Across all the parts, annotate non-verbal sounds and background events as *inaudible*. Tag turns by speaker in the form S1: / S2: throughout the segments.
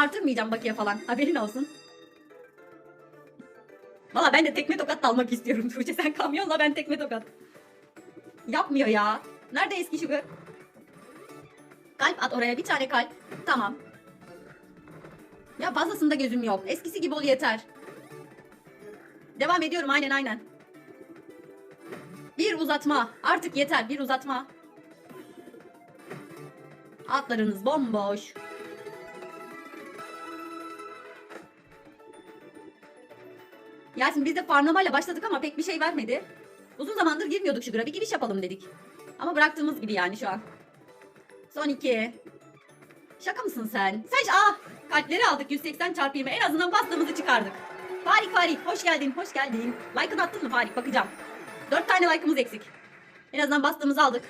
S1: artırmayacağım bakiye falan. Haberin olsun. Valla ben de tekme tokat dalmak istiyorum *laughs* Tuğçe. Sen kamyonla ben tekme tokat. Yapmıyor ya. Nerede eski sugar? Kalp at oraya bir tane kalp. Tamam. Ya fazlasında gözüm yok. Eskisi gibi ol yeter. Devam ediyorum aynen aynen. Bir uzatma. Artık yeter bir uzatma. Altlarınız bomboş. Yasin biz de farmlamayla başladık ama pek bir şey vermedi. Uzun zamandır girmiyorduk şu bir giriş yapalım dedik. Ama bıraktığımız gibi yani şu an. Son iki. Şaka mısın sen? Sen ah kalpleri aldık 180 çarpı 20 en azından bastığımızı çıkardık. Farik Farik hoş geldin hoş geldin. Like'ını attın mı Farik bakacağım. 4 tane like'ımız eksik. En azından bastığımızı aldık.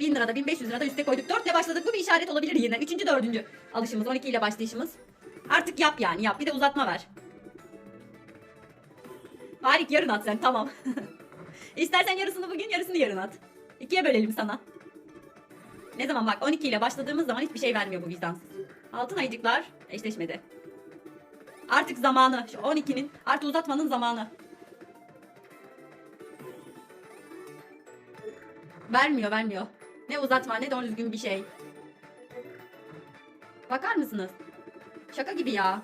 S1: 1000 lirada 1500 lirada üste koyduk. 4 ile başladık bu bir işaret olabilir yine. 3. 4. alışımız 12 ile başlayışımız. Artık yap yani yap bir de uzatma ver. Farik yarın at sen tamam. *laughs* İstersen yarısını bugün yarısını yarın at. İkiye bölelim sana. Ne zaman bak 12 ile başladığımız zaman hiçbir şey vermiyor bu vicdansız. Altın ayıcıklar eşleşmedi. Artık zamanı. Şu 12'nin artık uzatmanın zamanı. Vermiyor vermiyor. Ne uzatma ne doğru düzgün bir şey. Bakar mısınız? Şaka gibi ya.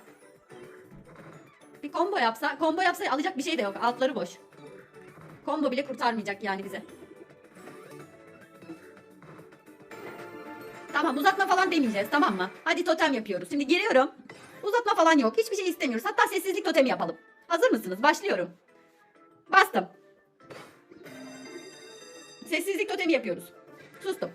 S1: Bir combo yapsa, combo yapsa alacak bir şey de yok. Altları boş. Combo bile kurtarmayacak yani bize. Tamam uzatma falan demeyeceğiz tamam mı? Hadi totem yapıyoruz. Şimdi giriyorum. Uzatma falan yok. Hiçbir şey istemiyoruz. Hatta sessizlik totemi yapalım. Hazır mısınız? Başlıyorum. Bastım. Sessizlik totemi yapıyoruz. Sustum.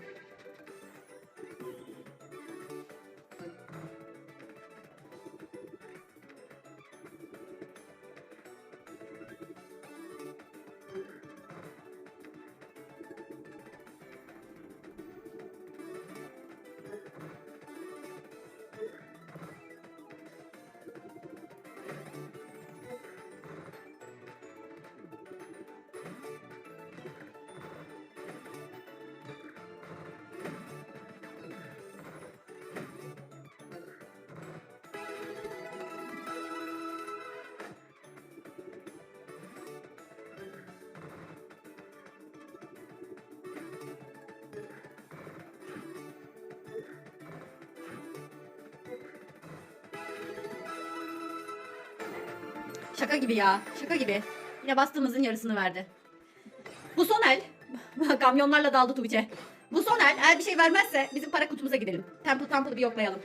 S1: Şaka gibi ya. Şaka gibi. Yine bastığımızın yarısını verdi. Bu son el. *laughs* Kamyonlarla daldı Tuğçe. Bu son el eğer bir şey vermezse bizim para kutumuza gidelim. Temple Temple'ı bir yoklayalım.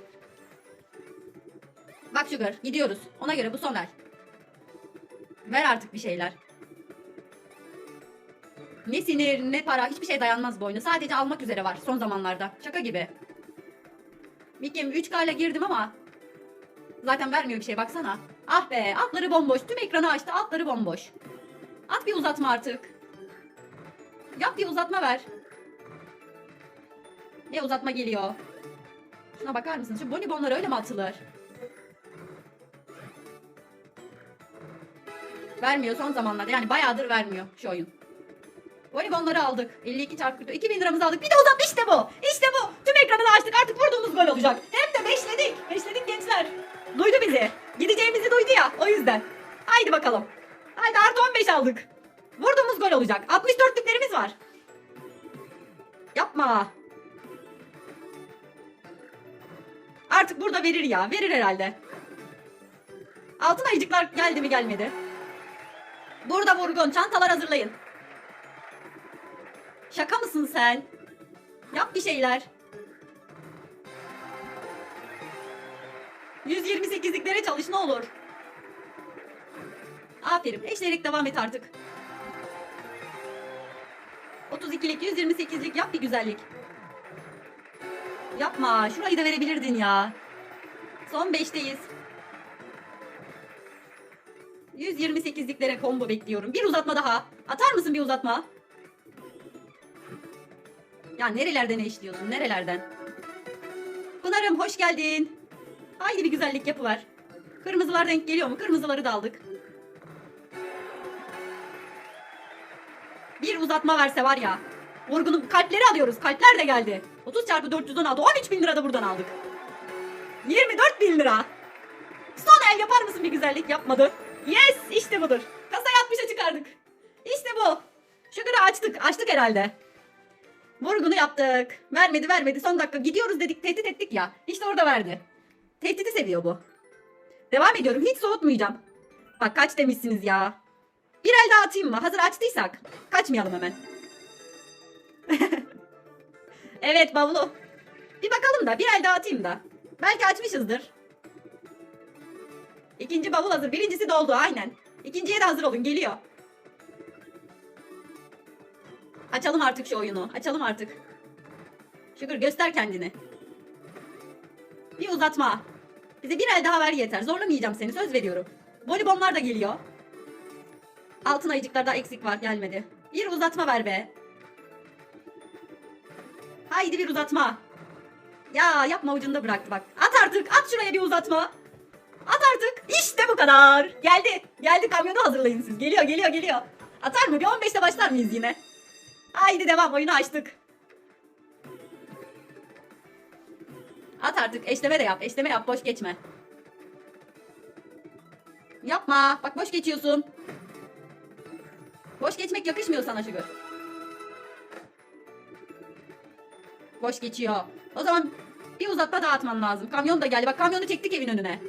S1: Bak Sugar gidiyoruz. Ona göre bu son el. Ver artık bir şeyler. Ne sinir ne para hiçbir şey dayanmaz bu oyuna. Sadece almak üzere var son zamanlarda. Şaka gibi. Mikim 3K ile girdim ama zaten vermiyor bir şey baksana. Ah be altları bomboş. Tüm ekranı açtı altları bomboş. At bir uzatma artık. Yap bir uzatma ver. Ne uzatma geliyor? Şuna bakar mısın? Şu bonibonlar öyle mi atılır? Vermiyor son zamanlarda. Yani bayağıdır vermiyor şu oyun. Bonibonları aldık. 52 çarpı 40. 2000 liramızı aldık. Bir de uzatma işte bu. İşte bu. Tüm ekranı da açtık. Artık vurduğumuz gol olacak. Hem aldık. Vurduğumuz gol olacak. 64'lüklerimiz var. Yapma. Artık burada verir ya. Verir herhalde. Altın ayıcıklar geldi mi gelmedi. Burada vurgun. Çantalar hazırlayın. Şaka mısın sen? Yap bir şeyler. 128'liklere çalış ne olur. Aferin. Eşlenerek devam et artık. 32'lik 128'lik yap bir güzellik. Yapma. Şurayı da verebilirdin ya. Son 5'teyiz. 128'liklere combo bekliyorum. Bir uzatma daha. Atar mısın bir uzatma? Ya nerelerden eşliyorsun? Nerelerden? Pınar'ım hoş geldin. Haydi bir güzellik yapıver. Kırmızılar denk geliyor mu? Kırmızıları da aldık. Uzatma verse var ya. Vurgunun kalpleri alıyoruz. Kalpler de geldi. 30 çarpı 416. 13 bin lira da buradan aldık. 24 bin lira. el yapar mısın bir güzellik? Yapmadın. Yes işte budur. Kasayı 60'a çıkardık. İşte bu. Sugar'ı açtık. Açtık herhalde. Vurgunu yaptık. Vermedi vermedi. Son dakika gidiyoruz dedik. Tehdit ettik ya. İşte orada verdi. Tehdidi seviyor bu. Devam ediyorum. Hiç soğutmayacağım. Bak kaç demişsiniz ya. Bir el daha atayım mı? Hazır açtıysak. Kaçmayalım hemen. *laughs* evet bavulu. Bir bakalım da bir el daha atayım da. Belki açmışızdır. İkinci bavul hazır. Birincisi doldu aynen. İkinciye de hazır olun geliyor. Açalım artık şu oyunu. Açalım artık. Şükür göster kendini. Bir uzatma. Bize bir el daha ver yeter. Zorlamayacağım seni söz veriyorum. Volibonlar da geliyor. Altın ayıcıklarda eksik var gelmedi. Bir uzatma ver be. Haydi bir uzatma. Ya yapma ucunda bıraktı bak. At artık at şuraya bir uzatma. At artık. İşte bu kadar. Geldi. Geldi kamyonu hazırlayın siz. Geliyor geliyor geliyor. Atar mı? Bir 15'te başlar mıyız yine? Haydi devam oyunu açtık. At artık eşleme de yap. Eşleme yap boş geçme. Yapma. Bak boş geçiyorsun. Boş geçmek yakışmıyor sana Şükür. Boş geçiyor. O zaman bir uzatma daha atman lazım. Kamyon da geldi. Bak kamyonu çektik evin önüne.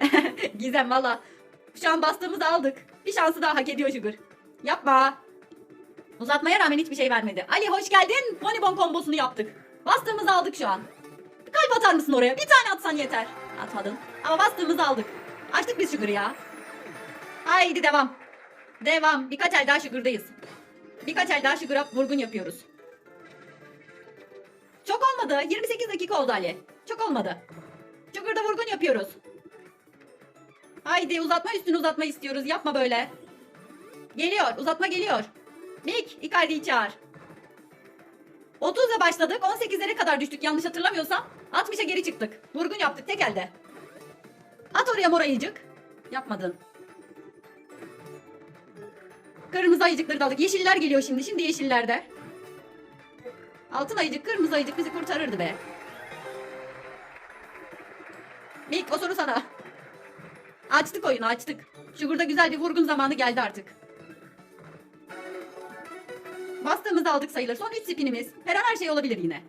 S1: *laughs* Gizem valla. Şu an bastığımızı aldık. Bir şansı daha hak ediyor Şükür. Yapma. Uzatmaya rağmen hiçbir şey vermedi. Ali hoş geldin. Bonibon kombosunu yaptık. Bastığımızı aldık şu an. Kalp atar mısın oraya? Bir tane atsan yeter. Atmadın. Ama bastığımızı aldık. Açtık biz Şükür ya. Haydi devam. Devam. Birkaç el daha Şükür'deyiz. Birkaç el daha Şükür'e vurgun yapıyoruz. Çok olmadı. 28 dakika oldu Ali. Çok olmadı. Şükür'de vurgun yapıyoruz. Haydi uzatma üstünü uzatma istiyoruz. Yapma böyle. Geliyor. Uzatma geliyor. Nick Icardi'yi çağır. 30'la başladık. 18'lere kadar düştük yanlış hatırlamıyorsam. 60'a geri çıktık. Vurgun yaptık tek elde. At oraya mor ayıcık. Yapmadın. Kırmızı ayıcıkları da aldık. Yeşiller geliyor şimdi. Şimdi yeşillerde. Altın ayıcık, kırmızı ayıcık bizi kurtarırdı be. Mik o soru sana. Açtık oyunu açtık. Şu burada güzel bir vurgun zamanı geldi artık. Bastığımızda aldık sayılır. Son 3 spinimiz. Her an her şey olabilir yine.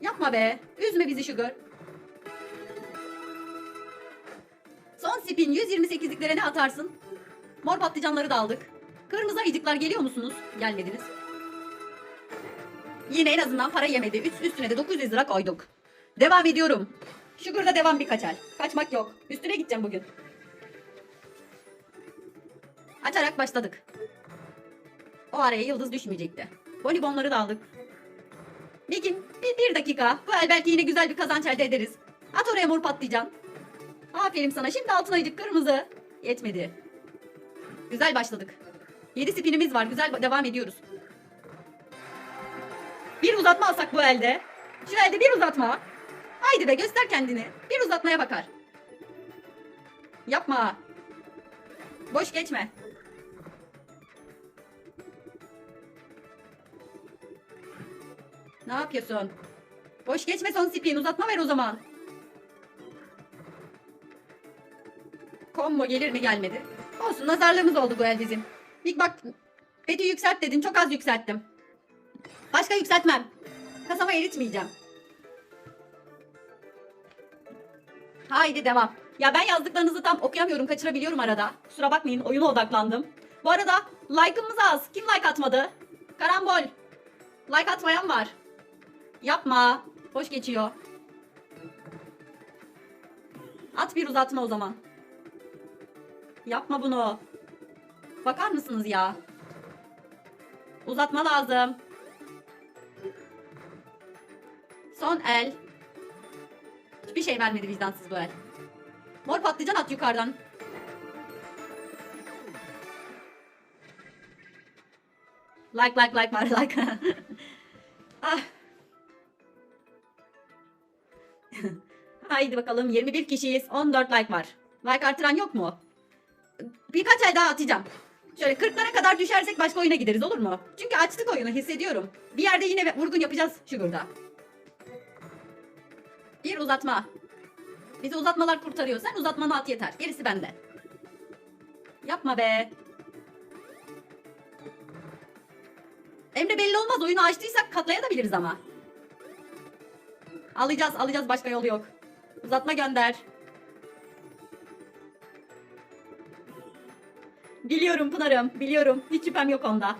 S1: Yapma be. Üzme bizi Sugar. Spin 128'liklere ne atarsın? Mor patlıcanları da aldık. Kırmızı ayıcıklar geliyor musunuz? Gelmediniz. Yine en azından para yemedi. Üst üstüne de 900 lira koyduk. Devam ediyorum. Sugar'da devam birkaç el. Kaçmak yok. Üstüne gideceğim bugün. Açarak başladık. O araya yıldız düşmeyecekti. Bonibonları da aldık. Begim bir, bir dakika. Bu el belki yine güzel bir kazanç elde ederiz. At oraya mor patlıcan. Aferin sana. Şimdi altın ayıcık kırmızı. Yetmedi. Güzel başladık. 7 spinimiz var. Güzel devam ediyoruz. Bir uzatma alsak bu elde. Şu elde bir uzatma. Haydi be göster kendini. Bir uzatmaya bakar. Yapma. Boş geçme. Ne yapıyorsun? Boş geçme son spin. Uzatma ver o zaman. Combo gelir mi gelmedi. Olsun nazarlığımız oldu bu el bizim. İlk bak beti yükselt dedin. Çok az yükselttim. Başka yükseltmem. Kasama eritmeyeceğim. Haydi devam. Ya ben yazdıklarınızı tam okuyamıyorum, kaçırabiliyorum arada. Kusura bakmayın, oyuna odaklandım. Bu arada like'ımız az. Kim like atmadı? Karambol. Like atmayan var. Yapma. Hoş geçiyor. At bir uzatma o zaman. Yapma bunu. Bakar mısınız ya? Uzatma lazım. Son el. Hiçbir şey vermedi vicdansız bu el. Mor patlıcan at yukarıdan. Like like like var like. *laughs* ah. *laughs* Haydi bakalım 21 kişiyiz. 14 like var. Like artıran yok mu? Birkaç ay daha atacağım. Şöyle 40'lara kadar düşersek başka oyuna gideriz olur mu? Çünkü açtık oyunu hissediyorum. Bir yerde yine vurgun yapacağız Sugar'da. Bir uzatma. Bizi uzatmalar kurtarıyor. Sen uzatmanı at yeter. Gerisi bende. Yapma be. Emre belli olmaz. Oyunu açtıysak katlayabiliriz ama. Alacağız, alacağız. Başka yolu yok. Uzatma gönder. Biliyorum Pınar'ım, biliyorum. Hiç şüphem yok onda.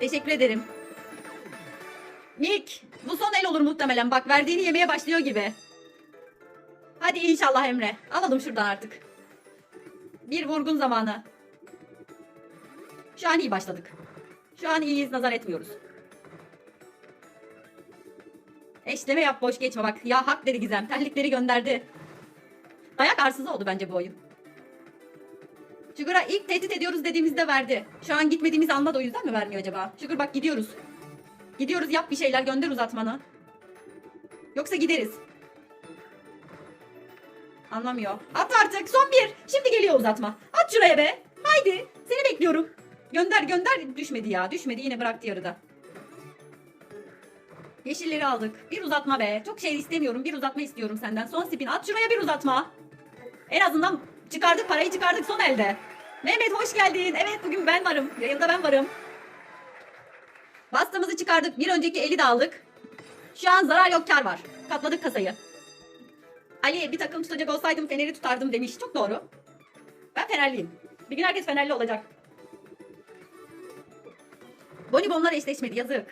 S1: Teşekkür ederim. Nick, bu son el olur muhtemelen. Bak verdiğini yemeye başlıyor gibi. Hadi inşallah Emre. Alalım şuradan artık. Bir vurgun zamanı. Şu an iyi başladık. Şu an iyiyiz, nazar etmiyoruz. Eşleme yap, boş geçme bak. Ya hak dedi Gizem. Terlikleri gönderdi. Dayak arsızı oldu bence bu oyun. Sugar'a ilk tehdit ediyoruz dediğimizde verdi. Şu an gitmediğimizi anladı o yüzden mi vermiyor acaba? Sugar bak gidiyoruz. Gidiyoruz yap bir şeyler gönder uzatmanı. Yoksa gideriz. Anlamıyor. At artık son bir. Şimdi geliyor uzatma. At şuraya be. Haydi seni bekliyorum. Gönder gönder. Düşmedi ya düşmedi yine bıraktı yarıda. Yeşilleri aldık. Bir uzatma be. Çok şey istemiyorum. Bir uzatma istiyorum senden. Son spin. At şuraya bir uzatma. En azından çıkardık parayı çıkardık son elde. Mehmet hoş geldin. Evet bugün ben varım. Yayında ben varım. Bastığımızı çıkardık. Bir önceki eli de aldık. Şu an zarar yok kar var. Katladık kasayı. Ali bir takım tutacak olsaydım Fener'i tutardım demiş. Çok doğru. Ben Fenerliyim. Bir gün herkes Fenerli olacak. Bonibonlar eşleşmedi yazık.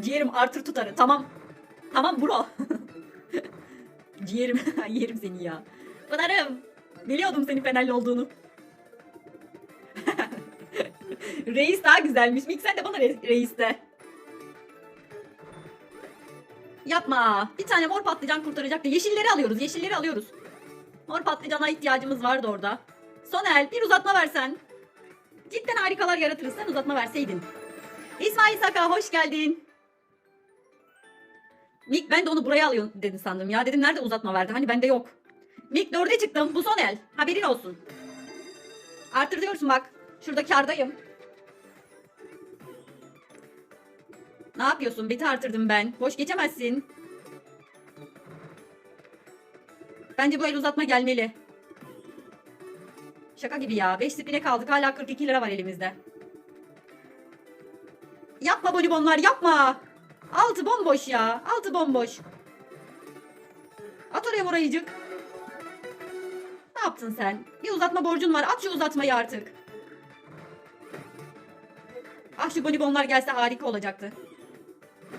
S1: Ciğerim artır tutarı. Tamam. Tamam bro. Ciğerim. *laughs* Yerim seni ya. Pınar'ım. Biliyordum senin Fenerli olduğunu. *laughs* reis daha güzelmiş. Mik sen de bana re- reis de. Yapma. Bir tane mor patlıcan kurtaracaktı. Yeşilleri alıyoruz. Yeşilleri alıyoruz. Mor patlıcana ihtiyacımız vardı orada. Sonel bir uzatma versen. Cidden harikalar yaratırız. Sen uzatma verseydin. İsmail Saka hoş geldin. Mik ben de onu buraya alıyor dedin sandım ya. Dedim nerede uzatma verdi? Hani bende yok. Mik dörde çıktım. Bu son el. Haberin olsun. Arttırıyorsun bak. Şurada kardayım. Ne yapıyorsun? Beti artırdım ben. Boş geçemezsin. Bence bu el uzatma gelmeli. Şaka gibi ya. 5 spine kaldık. Hala 42 lira var elimizde. Yapma bonibonlar yapma. Altı bomboş ya. Altı bomboş. At oraya morayıcık. Ne yaptın sen? Bir uzatma borcun var. At şu uzatmayı artık. Ah şu bonibonlar gelse harika olacaktı.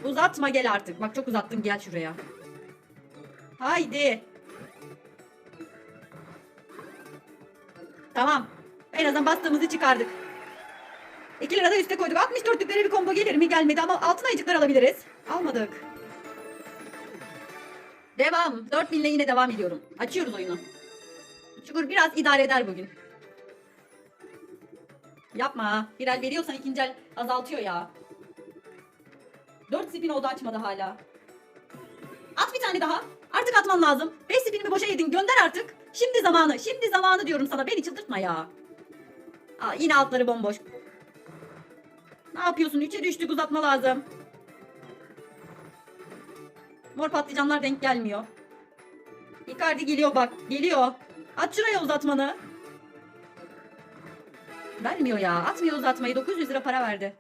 S1: Uzatma gel artık. Bak çok uzattın gel şuraya. Haydi. Tamam. En azından bastığımızı çıkardık. 2 lira da üste koyduk. 64'lüklere bir combo gelir mi? Gelmedi ama altın ayıcıklar alabiliriz. Almadık. Devam. 4000 ile yine devam ediyorum. Açıyoruz oyunu. Şukur biraz idare eder bugün. Yapma. Bir el veriyorsan ikinci el azaltıyor ya. 4 spin oldu açmadı hala. At bir tane daha. Artık atman lazım. 5 spinimi boşa yedin. Gönder artık. Şimdi zamanı. Şimdi zamanı diyorum sana. Beni çıldırtma ya. Aa, yine altları bomboş. Yapıyorsun? Üçe düştük uzatma lazım. Mor patlıcanlar denk gelmiyor. Icardi geliyor bak. Geliyor. At şuraya uzatmanı. Vermiyor ya. Atmıyor uzatmayı. 900 lira para verdi.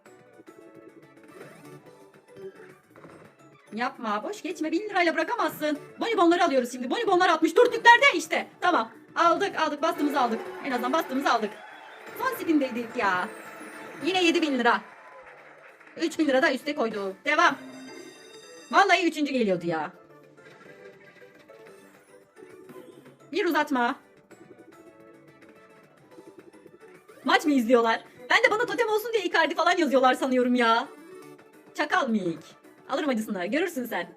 S1: Yapma. Boş geçme. 1000 lirayla bırakamazsın. Bonibonları alıyoruz şimdi. Bonibonlar 64'lüklerde işte. Tamam. Aldık aldık. Bastığımızı aldık. En azından bastığımızı aldık. Son spindeydik ya. Yine 7000 lira. 3000 lira da üste koydu. Devam. Vallahi üçüncü geliyordu ya. Bir uzatma. Maç mı izliyorlar? Ben de bana totem olsun diye Icardi falan yazıyorlar sanıyorum ya. Çakal mıyık? Alırım acısını. Görürsün sen.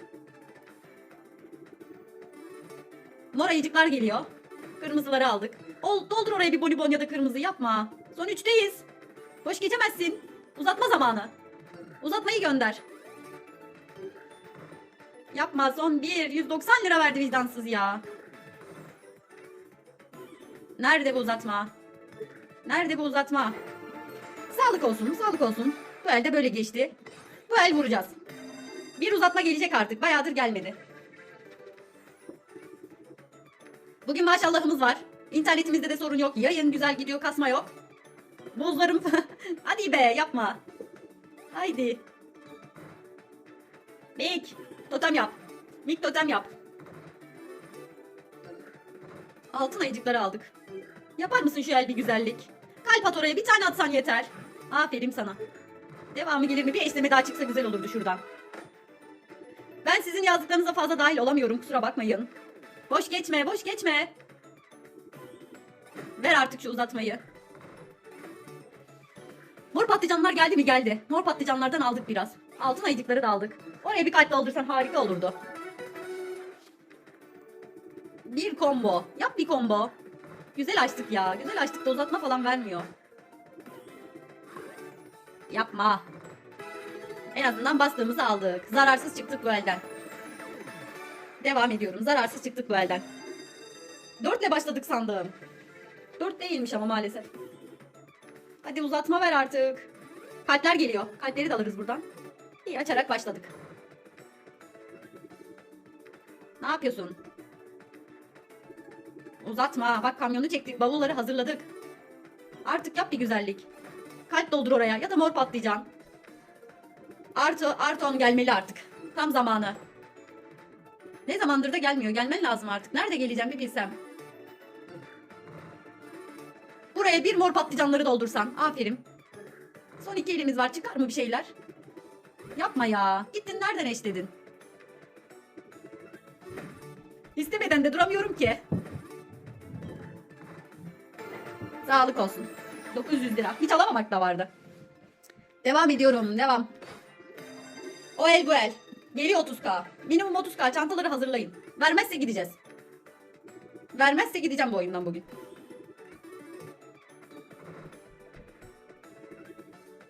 S1: Mor ayıcıklar geliyor. Kırmızıları aldık. Ol, doldur oraya bir bonibon ya da kırmızı yapma. Son üçteyiz. Boş geçemezsin. Uzatma zamanı. Uzatmayı gönder. Yapma son bir. 190 lira verdi vicdansız ya. Nerede bu uzatma? Nerede bu uzatma? Sağlık olsun, sağlık olsun. Bu elde böyle geçti. Bu el vuracağız. Bir uzatma gelecek artık. Bayağıdır gelmedi. Bugün maşallahımız var. İnternetimizde de sorun yok. Yayın güzel gidiyor. Kasma yok. Buzlarım. *laughs* Hadi be yapma. Haydi. Mik. Totem yap. Mik totem yap. Altın ayıcıkları aldık. Yapar mısın şu el bir güzellik? Kalp at oraya bir tane atsan yeter. Aferin sana. Devamı gelir mi? Bir eşleme daha çıksa güzel olurdu şuradan. Ben sizin yazdıklarınıza fazla dahil olamıyorum kusura bakmayın. Boş geçme, boş geçme. Ver artık şu uzatmayı. Patlıcanlar geldi mi? Geldi. Mor patlıcanlardan aldık biraz. Altın ayıcıkları da aldık. Oraya bir kalp doldursan harika olurdu. Bir combo. Yap bir combo. Güzel açtık ya. Güzel açtık da uzatma falan vermiyor. Yapma. En azından bastığımızı aldık. Zararsız çıktık bu elden. Devam ediyorum. Zararsız çıktık bu elden. Dörtle başladık sandım. Dört değilmiş ama maalesef. Hadi uzatma ver artık. Kalpler geliyor. Kalpleri de alırız buradan. İyi açarak başladık. Ne yapıyorsun? Uzatma. Bak kamyonu çektik. Bavulları hazırladık. Artık yap bir güzellik. Kalp doldur oraya ya da mor patlıcan. Artı, artı on gelmeli artık. Tam zamanı. Ne zamandır da gelmiyor. Gelmen lazım artık. Nerede geleceğim bir bilsem. Buraya bir mor patlıcanları doldursan. Aferin. Son iki elimiz var. Çıkar mı bir şeyler? Yapma ya. Gittin nereden eşledin? İstemeden de duramıyorum ki. Sağlık olsun. 900 lira. Hiç alamamak da vardı. Devam ediyorum. Devam. O el bu el. Geliyor 30k. Minimum 30k. Çantaları hazırlayın. Vermezse gideceğiz. Vermezse gideceğim bu oyundan bugün.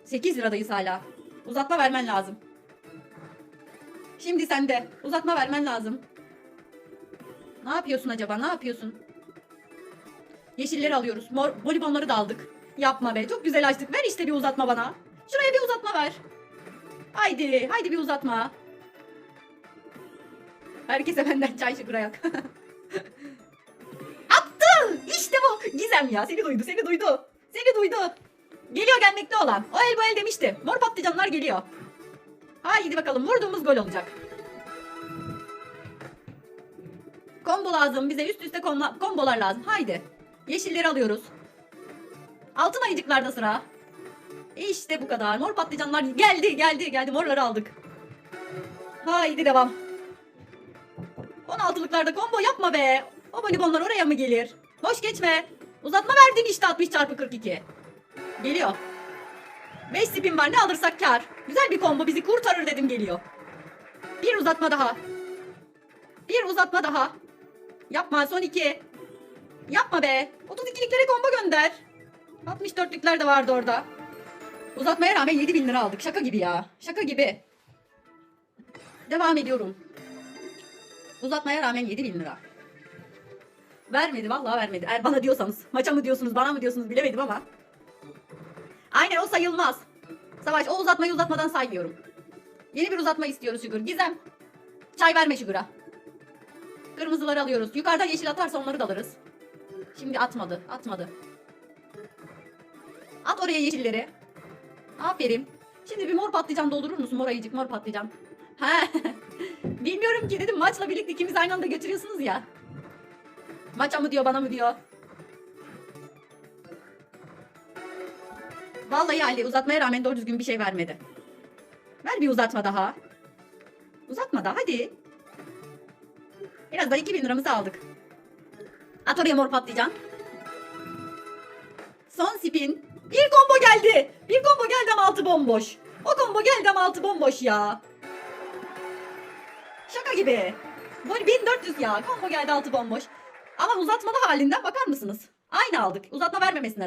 S1: 8 liradayız hala. Uzatma vermen lazım. Şimdi sende. Uzatma vermen lazım. Ne yapıyorsun acaba? Ne yapıyorsun? Yeşilleri alıyoruz. Mor volibonları da aldık. Yapma be. Çok güzel açtık. Ver işte bir uzatma bana. Şuraya bir uzatma ver. Haydi. Haydi bir uzatma. Herkese benden çay şıkıra yak. *laughs* Attı. İşte bu. Gizem ya. Seni duydu. Seni duydu. Seni duydu. Geliyor gelmekte olan. O el bu el demişti. Mor patlıcanlar geliyor. Haydi bakalım. Vurduğumuz gol olacak. Combo lazım. Bize üst üste kombolar lazım. Haydi. Yeşilleri alıyoruz. Altın ayıcıklarda sıra. İşte bu kadar. Mor patlıcanlar geldi geldi geldi. Morları aldık. Haydi devam. 16'lıklarda combo yapma be. O voleybollar oraya mı gelir? Boş geçme. Uzatma verdin işte 60 çarpı 42. Geliyor. 5 spin var ne alırsak kar. Güzel bir combo bizi kurtarır dedim geliyor. Bir uzatma daha. Bir uzatma daha. Yapma son iki. Yapma be. 32'liklere combo gönder. 64'lükler de vardı orada. Uzatmaya rağmen 7000 lira aldık. Şaka gibi ya. Şaka gibi. Devam ediyorum. Uzatmaya rağmen 7000 lira. Vermedi vallahi vermedi. Eğer bana diyorsanız. Maça mı diyorsunuz bana mı diyorsunuz bilemedim ama. Aynen o sayılmaz. Savaş o uzatmayı uzatmadan saymıyorum. Yeni bir uzatma istiyoruz Şugur. Gizem. Çay verme Şugur'a. Kırmızıları alıyoruz. Yukarıdan yeşil atarsa onları da alırız. Şimdi atmadı. Atmadı. At oraya yeşilleri. Aferin. Şimdi bir mor patlıcan doldurur musun? Mor ayıcık mor patlıcan. *laughs* He. Bilmiyorum ki dedim maçla birlikte ikimiz aynı anda götürüyorsunuz ya. Maça mı diyor bana mı diyor. Vallahi Ali uzatmaya rağmen doğru düzgün bir şey vermedi. Ver bir uzatma daha. Uzatma da hadi. Biraz da 2000 liramızı aldık. At oraya mor patlıcan. Son spin. Bir combo geldi. Bir combo geldi ama altı bomboş. O combo geldi ama altı bomboş ya. Şaka gibi. Böyle 1400 ya. Combo geldi altı bomboş. Ama uzatmalı halinden bakar mısınız? Aynı aldık. Uzatma vermemesine